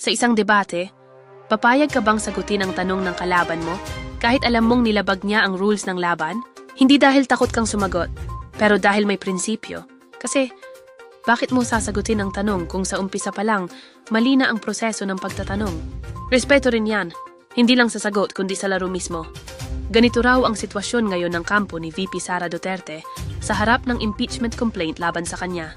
Sa isang debate, papayag ka bang sagutin ang tanong ng kalaban mo kahit alam mong nilabag niya ang rules ng laban? Hindi dahil takot kang sumagot, pero dahil may prinsipyo. Kasi, bakit mo sasagutin ang tanong kung sa umpisa pa lang mali na ang proseso ng pagtatanong? Respeto rin yan, hindi lang sa sagot kundi sa laro mismo. Ganito raw ang sitwasyon ngayon ng kampo ni VP Sara Duterte sa harap ng impeachment complaint laban sa kanya.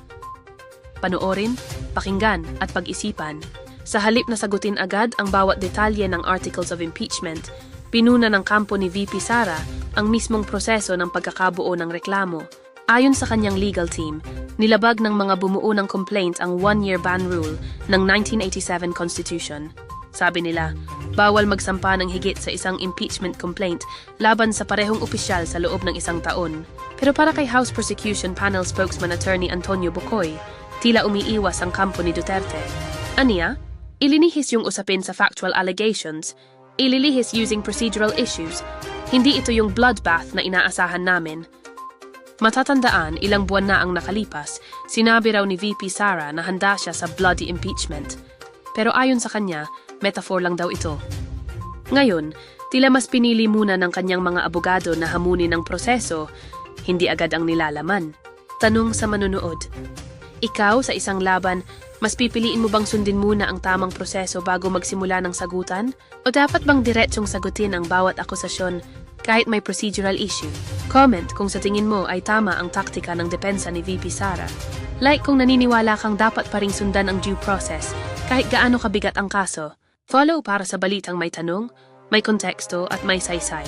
Panoorin, pakinggan at pag-isipan. Sa halip na sagutin agad ang bawat detalye ng articles of impeachment, pinuna ng kampo ni VP Sara ang mismong proseso ng pagkakabuo ng reklamo. Ayon sa kanyang legal team, nilabag ng mga bumuo ng complaint ang one-year ban rule ng 1987 Constitution. Sabi nila, bawal magsampa ng higit sa isang impeachment complaint laban sa parehong opisyal sa loob ng isang taon. Pero para kay House Prosecution Panel spokesman attorney Antonio Bucoy, tila umiiwas ang kampo ni Duterte. Aniya, ilinihis yung usapin sa factual allegations, ililihis using procedural issues. Hindi ito yung bloodbath na inaasahan namin. Matatandaan, ilang buwan na ang nakalipas, sinabi raw ni VP Sara na handa siya sa bloody impeachment. Pero ayon sa kanya, metaphor lang daw ito. Ngayon, tila mas pinili muna ng kanyang mga abogado na hamunin ang proseso, hindi agad ang nilalaman. Tanong sa manunood, ikaw sa isang laban, mas pipiliin mo bang sundin muna ang tamang proseso bago magsimula ng sagutan? O dapat bang diretsong sagutin ang bawat akusasyon kahit may procedural issue? Comment kung sa tingin mo ay tama ang taktika ng depensa ni VP Sara. Like kung naniniwala kang dapat pa ring sundan ang due process kahit gaano kabigat ang kaso. Follow para sa balitang may tanong, may konteksto at may saysay.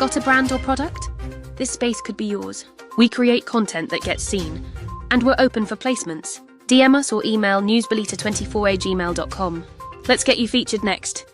Got a brand or product? This space could be yours. We create content that gets seen, and we're open for placements. DM us or email newsbelita24agmail.com. Let's get you featured next.